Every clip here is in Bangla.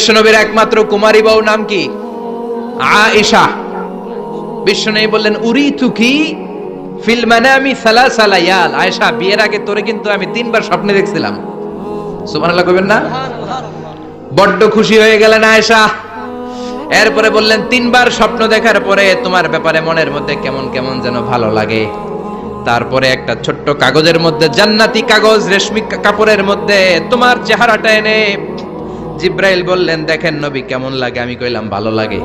বিশ্বনবীর একমাত্র কুমারী বউ নাম কি? আয়েশা। বিশ্বনবী বললেন উরি তুকি ফিল মানামি সালাসা লায়াল। আয়েশা, বিয়ের আগে তোরে কিন্তু আমি তিনবার স্বপ্নে দেখছিলাম। সুবহানাল্লাহ কইবেন না? বড্ড খুশি হয়ে গেলেন আয়েশা। এরপরে বললেন, তিনবার স্বপ্ন দেখার পরে তোমার ব্যাপারে মনের মধ্যে কেমন কেমন যেন ভালো লাগে। তারপরে একটা ছোট্ট কাগজের মধ্যে, জান্নাতি কাগজ, রেশমি কাপড়ের মধ্যে তোমার চেহারাটা এনে জিব্রাইল বললেন দেখেন নবী কেমন লাগে? আমি কইলাম ভালো লাগে।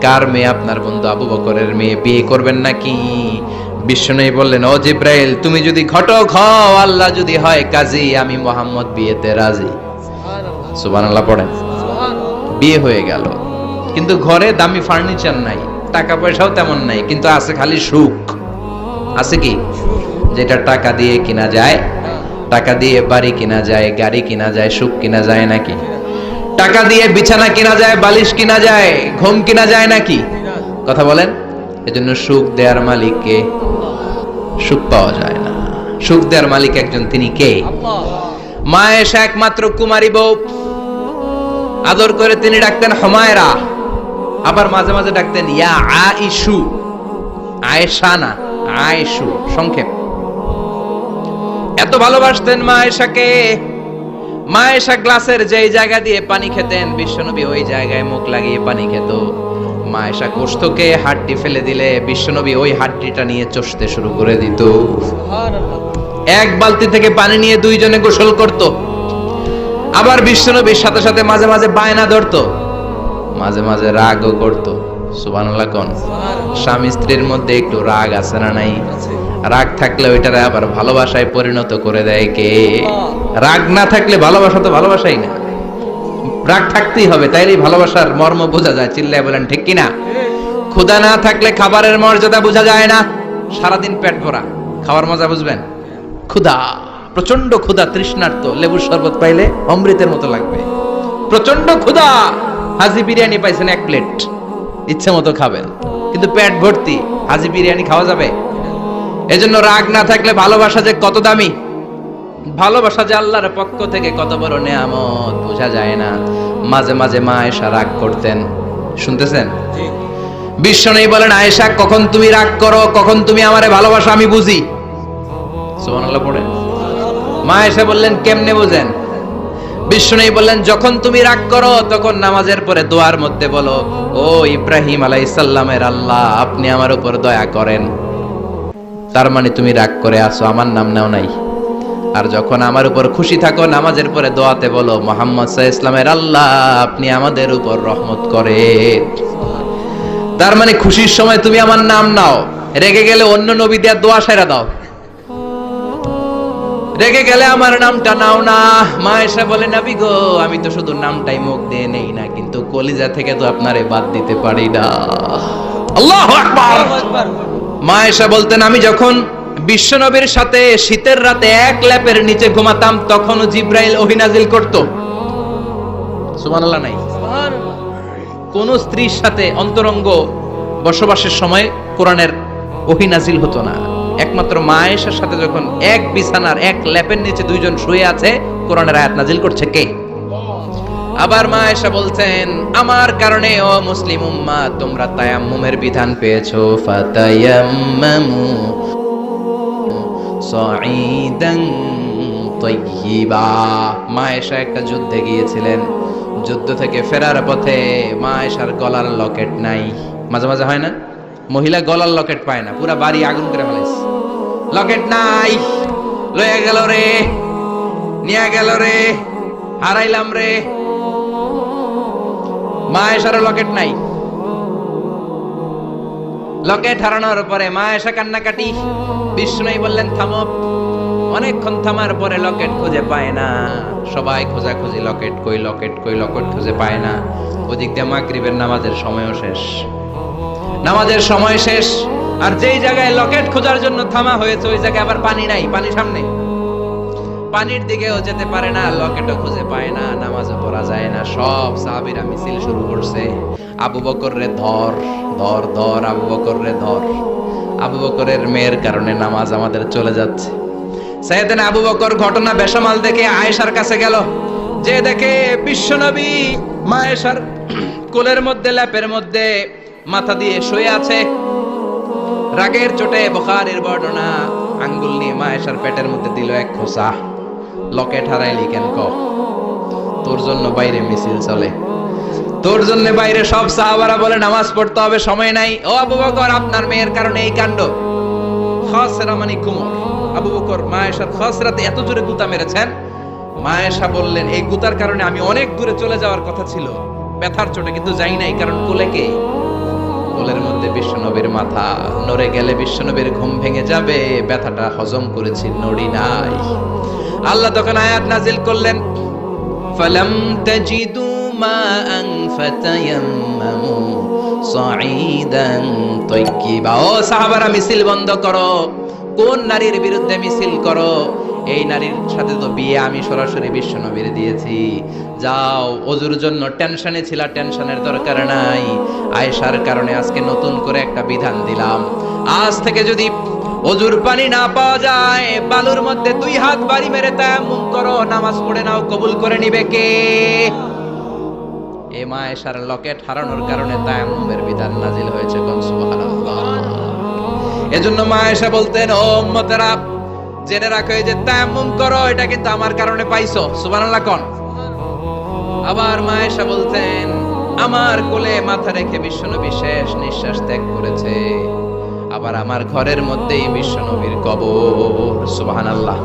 কার মেয়ে? আপনার বন্ধু আবু বকরের মেয়ে। বিয়ে করবেন নাকি? বিশ্বনবী বললেন ও জিব্রাইল তুমি যদি ঘটক হও আল্লাহ যদি হয় কাজী আমি মোহাম্মদ বিয়েতে রাজি। সুবহানাল্লাহ। পড়েন। বিয়ে হয়ে গেল। কিন্তু ঘরে দামি ফার্নিচার নাই টাকা পয়সাও তেমন নাই কিন্তু আছে খালি সুখ। আছে কি? যেটা টাকা দিয়ে কিনা যায় টাকা দিয়ে বাড়ি কিনা যায় গাড়ি কিনা যায় সুখ কিনা যায় নাকি? টাকা দিয়ে বিছানা কিনা যায়, বালিশ কিনা যায়, ঘুম কিনা যায় নাকি? কথা বলেন, এজন্য সুখ দেওয়ার মালিককে সুখ পাওয়া যায় না। সুখ দেওয়ার মালিক একজন, তিনি কে? মা এসে একমাত্র কুমারী বউ। আদর করে তিনি ডাকতেন হমায়রা। আবার মাঝে মাঝে ডাকতেন, ইয়া আইসু আয়েশা। না আয়েশু, সংক্ষেপ। এত ভালোবাসতেন মা আয়েশাকে মা আয়েশা গ্লাসের যেই জায়গা দিয়ে পানি খেতেন, বিশ্বনবী ওই জায়গায় মুখ লাগিয়ে পানি খেত। মা আয়েশা কোষ্ঠকে হাড্ডি ফেলে দিলে, বিশ্বনবী ওই হাড্ডিটা নিয়ে চষতে শুরু করে দিত। এক বালতি থেকে পানি নিয়ে দুইজনে গোসল করত। আবার বিশ্বনবীর সাথে সাথে মাঝে মাঝে বায়না ধরতো। মাঝে মাঝে রাগও করতো। সুবহানাল্লাহ কোন? স্বামী স্ত্রীর মধ্যে একটু রাগ আছে না নাই? রাগ থাকলে ওইটারে আবার ভালোবাসায় পরিণত করে দেয় কে? রাগ না থাকলে ভালোবাসা তো ভালোবাসাই না। রাগ থাকতেই হবে, তাইলেই ভালোবাসার মর্ম বোঝা যায়। চিল্লায় বলেন, ঠিক কিনা? ক্ষুধা না থাকলে খাবারের মর্যাদা বোঝা যায় না। সারাদিন পেট ভরা, খাওয়ার মজা বুঝবেন? ক্ষুধা প্রচণ্ড ক্ষুধা, তৃষ্ণার্ত, লেবুর শরবত পাইলে অমৃতের মতো লাগবে। প্রচণ্ড ক্ষুধা, হাজি বিরিয়ানি পাইছেন এক প্লেট। ইচ্ছে মতো খাবেন। কিন্তু পেট ভর্তি হাজি বিরিয়ানি খাওয়া যাবে? এজন্য রাগ না থাকলে ভালোবাসা যে কত দামি? ভালোবাসা যে আল্লাহর পক্ষ থেকে কত বড় নেয়ামত বোঝা যায় না। মাঝে মাঝে মা আয়েশা রাগ করতেন। শুনতেছেন? বিশ্ব নেই বলেন আয়েশা কখন তুমি রাগ করো কখন তুমি আমারে ভালোবাসা আমি বুঝি? সুবহানাল্লাহ পড়েন। মা এসে বললেন কেমনে বুঝেন? নেই বললেন, যখন তুমি রাগ করো, তখন নামাজের পরে দোয়ার মধ্যে বলো, ও ইব্রাহিম আলাইসাল্লামের আল্লাহ, আপনি আমার উপর দয়া করেন। তার মানে তুমি রাগ করে আসো আমার নাম নাও নাই। আর যখন আমার উপর খুশি থাকো, নামাজের পরে দোয়াতে বলো, মোহাম্মদ সাহা ইসলামের আল্লাহ, আপনি আমাদের উপর রহমত করে তার মানে খুশির সময় তুমি আমার নাম নাও। রেগে গেলে অন্য নবী দেওয়ার দোয়া সেরা দাও। রেগে গেলে আমার নামটা নাও না। মা এসে বলে নাবি গো আমি তো শুধু নামটাই মুখ দিয়ে নেই না কিন্তু কলিজা থেকে তো আপনারে বাদ দিতে পারি না। আল্লাহ আকবার। মা এসে বলতেন আমি যখন বিশ্বনবীর সাথে শীতের রাতে এক ল্যাপের নিচে ঘুমাতাম তখনও জিব্রাইল অহিনাজিল করত। সুবহানাল্লাহ নাই। কোন স্ত্রীর সাথে অন্তরঙ্গ বসবাসের সময় কোরআনের অহিনাজিল হতো না। একমাত্র মায়েশার সাথে যখন এক বিছানার এক ল্যাপের নিচে দুইজন শুয়ে আছে, কোরআনের আয়াত নাজিল করছে কে? আবার মা এসা বলছেন, আমার কারণে ও মুসলিম উম্মা, তোমরা তায়াম্মুমের বিধান পেয়েছ। ফাতায়াম্মামু সাঈদান তাইয়্যিবা মা এসা একটা যুদ্ধে গিয়েছিলেন। যুদ্ধ থেকে ফেরার পথে মা এসার গলার লকেট নাই। মাঝে মাঝে হয় না? মহিলা গলার লকেট পায় না, পুরা বাড়ি আগুন করে ফেলেছে লকেট নাই। লয়ে গেল রে, নিয়ে গেল রে, হারাইলাম রে। মা এসারও লকেট নাই। লকেট হারানোর পরে মা এসা কান্নাকাটি বিষ্ণুই বললেন, থামো। অনেকক্ষণ থামার পরে লকেট খুঁজে পায় না। সবাই খোঁজাখুঁজি, লকেট কই লকেট কই, লকেট খুঁজে পায় না। ওদিক দিয়ে মাগরিবের নামাজের সময়ও শেষ। নামাজের সময় শেষ। আর যেই জায়গায় লকেট খোঁজার জন্য থামা হয়েছে, ওই জায়গায় আবার পানি নাই, পানি সামনে। পানির দিকেও যেতে পারে না, লকেটও খুঁজে পায় না, নামাজও পড়া যায় না, সব সাহাবীরা মিছিল শুরু করছে। আবু বকর রে ধর ধর ধর, আবু বকর রে ধর। আবু বকরের মেয়ের কারণে নামাজ আমাদের চলে যাচ্ছে। সাইয়েদিন আবু বকর ঘটনা বেসামাল দেখে আয়েশার কাছে গেল। যে দেখে বিশ্বনবী মায়েশার কোলের মধ্যে, ল্যাপের মধ্যে মাথা দিয়ে শুয়ে আছে। রাগের চোটে বখারের বর্ণনা। আঙ্গুল নিয়ে মায়েশার পেটের মধ্যে দিল এক খোসা। লকেট হারাইলি কেন ক, তোর জন্য বাইরে মিছিল চলে। তোর জন্য বাইরে সব সাহাবারা বলে নামাজ পড়তে হবে, সময় নাই। ও আবু বকর, আপনার মেয়ের কারণে এই কাণ্ড। খসরা মানে কুমর। আবু বকর, মায়েশার খসরাতে এত জোরে গুতা মেরেছেন। মায়েশা বললেন, এই গুতার কারণে আমি অনেক দূরে চলে যাওয়ার কথা ছিল। ব্যথার চোটে কিন্তু যাই নাই, কারণ কোলে কে? যে বিশ্বনবীর মাথা। নড়ে গেলে বিশ্বনবীর ঘুম ভেঙে যাবে, ব্যথাটা হজম করেছি, নড়ি নাই। আল্লাহ তখন আয়াত নাজিল করলেন, ফালাম তাজিদু মা মাআন ফাতায়াম্মামু সাঈদান তাইয়্যিবা ও সাহাবারা মিছিল বন্ধ করো, কোন নারীর বিরুদ্ধে মিছিল করো? এই নারীর সাথে তো বিয়ে আমি সরাসরি বিশ্ব নবীর দিয়েছি। যাও, অজুর জন্য টেনশনে ছিল, টেনশনের দরকার নাই। আয়েশার কারণে আজকে নতুন করে একটা বিধান দিলাম। আজ থেকে যদি অজুর পানি না পাওয়া যায়, বালুর মধ্যে দুই হাত বাড়ি মেরে তায়াম্মুম করো, নামাজ পড়ে নাও, কবুল করে নিবে কে? এ মায়েশার লকেট হারানোর কারণে তায়াম্মুমের বিধান নাজিল হয়েছে, কোন এজন্য মায়েশা বলতেন, ও উম্মতেরা জেনে রাখো এই যে তায়াম্মুম করো, এটা কিন্তু আমার কারণে পাইছো। সুবহানাল্লাহ কোন। আবার মায়েশা বলতেন আমার কোলে মাথা রেখে বিশ্বনবী শেষ নিঃশ্বাস ত্যাগ করেছে। আবার আমার ঘরের মধ্যেই বিশ্বনবীর কবর। সুবহানাল্লাহ।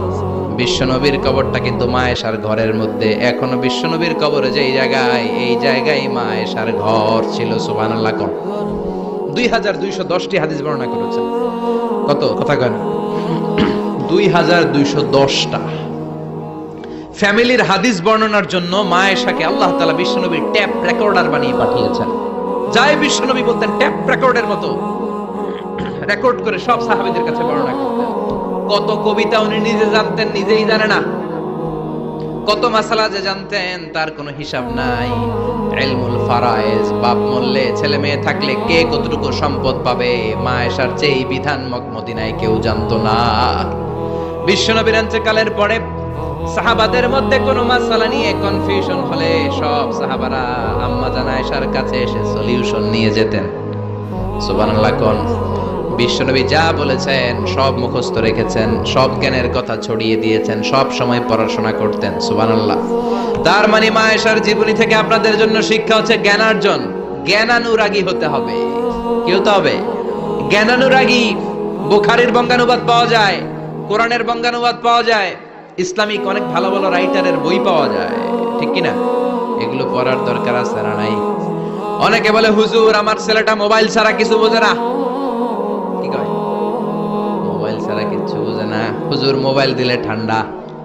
বিশ্বনবীর কবরটা কিন্তু মায়েশার ঘরের মধ্যে। এখনও বিশ্বনবীর কবর যেই জায়গায়, এই জায়গায় মায়েশার ঘর ছিল, সুবহানাল্লাহ কোন। দুই হাজার দুইশো দশটি হাদিস বর্ণনা করেছেন। কত? কথা কেন দুই হাজার দুইশো দশটা। ফ্যামিলির হাদিস বর্ণনার জন্য মায়েশাকে আল্লাহ তালা বিশ্বনবীর ট্যাপ রেকর্ডার বানিয়ে পাঠিয়েছেন। যাই বিশ্বনবী বলতেন, ট্যাপ রেকর্ডের মতো। রেকর্ড করে সব সাহাবীদের কাছে বর্ণনা করতেন। কত কবিতা উনি নিজে জানতেন, নিজেই জানে না। কত মাসালা যে জানতেন, তার কোনো হিসাব নাই। এলমুল ফারায়েজ, বাপ মরলে ছেলে মেয়ে থাকলে কে কতটুকু সম্পদ পাবে? মা এসার চেয়ে বিধান মদিনায় কেউ জানতো না। বিশ্বনবীর কালের পরে সাহাবাদের মধ্যে কোনো মাসালা নিয়ে কনফিউশন হলে সব সাহাবারা আম্মা জানা আয়েশার কাছে এসে সলিউশন নিয়ে যেতেন। সুবহানাল্লাহ, কোন? বিশ্বনবী যা বলেছেন, সব মুখস্থ রেখেছেন, সব জ্ঞানের কথা ছড়িয়ে দিয়েছেন, সব সময় পড়াশোনা করতেন, সুবহানাল্লাহ। তার মানে মায়েশার জীবনী থেকে আপনাদের জন্য শিক্ষা হচ্ছে জ্ঞানার্জন, জ্ঞানানুরাগী হতে হবে। কি হতে হবে? জ্ঞানানুরাগী, বুখারীর বঙ্গানুবাদ পাওয়া যায়। কোরআনের বঙ্গানুবাদ পাওয়া যায়, ইসলামিক অনেক ভালো ভালো রাইটারের বই পাওয়া যায়, ঠিক কি না? এগুলো পড়ার দরকার আছে না নাই? অনেকে বলে, হুজুর, আমার ছেলেটা মোবাইল ছাড়া কিছু বোঝে না। কি কয়? মোবাইল ছাড়া কিচ্ছু বোঝে না। হুজুর, মোবাইল দিলে ঠান্ডা,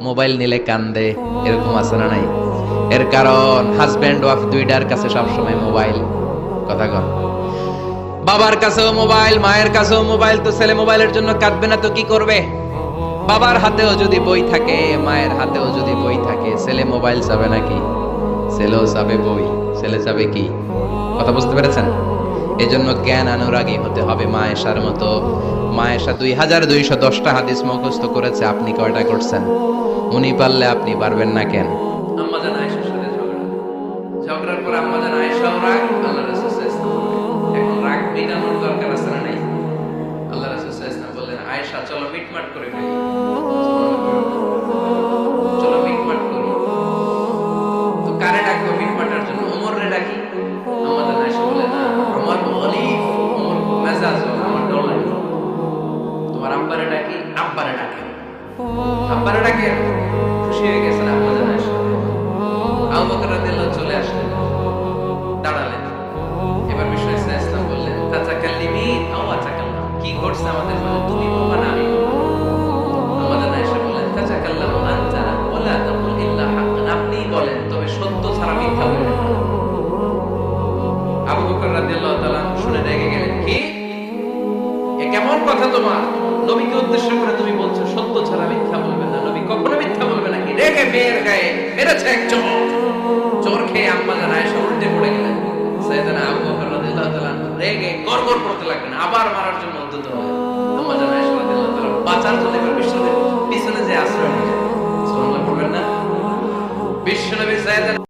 মোবাইল নিলে কান্দে, এরকম আছে না নাই? এর কারণ হাজব্যান্ড ওয়াইফ দুইটার কাছে সবসময় মোবাইল, কথা কন। বাবার কাছেও মোবাইল, মায়ের কাছেও মোবাইল, তো ছেলে মোবাইলের জন্য কাঁদবে না তো কি করবে? বাবার হাতেও যদি বই থাকে, মায়ের হাতেও যদি বই থাকে, ছেলে মোবাইল চাবে নাকি? ছেলেও চাবে বই, ছেলে চাবে কি? কথা বুঝতে পেরেছেন? এই জন্য জ্ঞান অনুরাগী হতে হবে। মায়েশার মতো মায়েশা দুই হাজার দুইশো দশটা হাদিস মুখস্থ করেছে। আপনি কয়টা করছেন? উনি পারলে আপনি পারবেন না কেন? আব্বারে ডাকি। আব্বারে ডাকে, খুশি হয়ে গেছেন আমাদের আয়েশা আবু বকর রাদিয়াল্লাহু চলে আসলেন দাঁড়ালেন। এবার বিশ্ব ইসলাম বললেন তাতাকাল্লিমিন আও আতাকাল্লাম কি ঘটছে আমাদের মাঝে তুমি বলবা না, আমি? আমাদের আয়েশা বললেন তাতাকাল্লামু আনতা ওয়ালা তাকুল ইল্লা হাক্কান। আপনি বলেন, তবে সত্য ছাড়া মিথ্যা বলবেন না। আবু বকর রাদিয়াল্লাহু তাআলা শুনে রেগে গেলেন, কি? এ কেমন কথা তোমার? নবীকে উদ্দেশ্য করে তুমি বলছো, সত্য ছাড়া মিথ্যা বলবে না। নবী কখনো মিথ্যা বলবে না। কি রেগে গায়ে মেরেছে এক চোর। চোর খেয়ে আম্মা জান আয়েশা উল্টে পড়ে গেলেন। আবু বকর তাআলা রেগে করতে লাগলেন। আবার মারার জন্য উদ্যত হয়। আম্মা তাআলা বাঁচার জন্য পিছনে যে আশ্রয় নিলেন। সুবহানাল্লাহ না? বিশ্বনবী সাইয়েদানা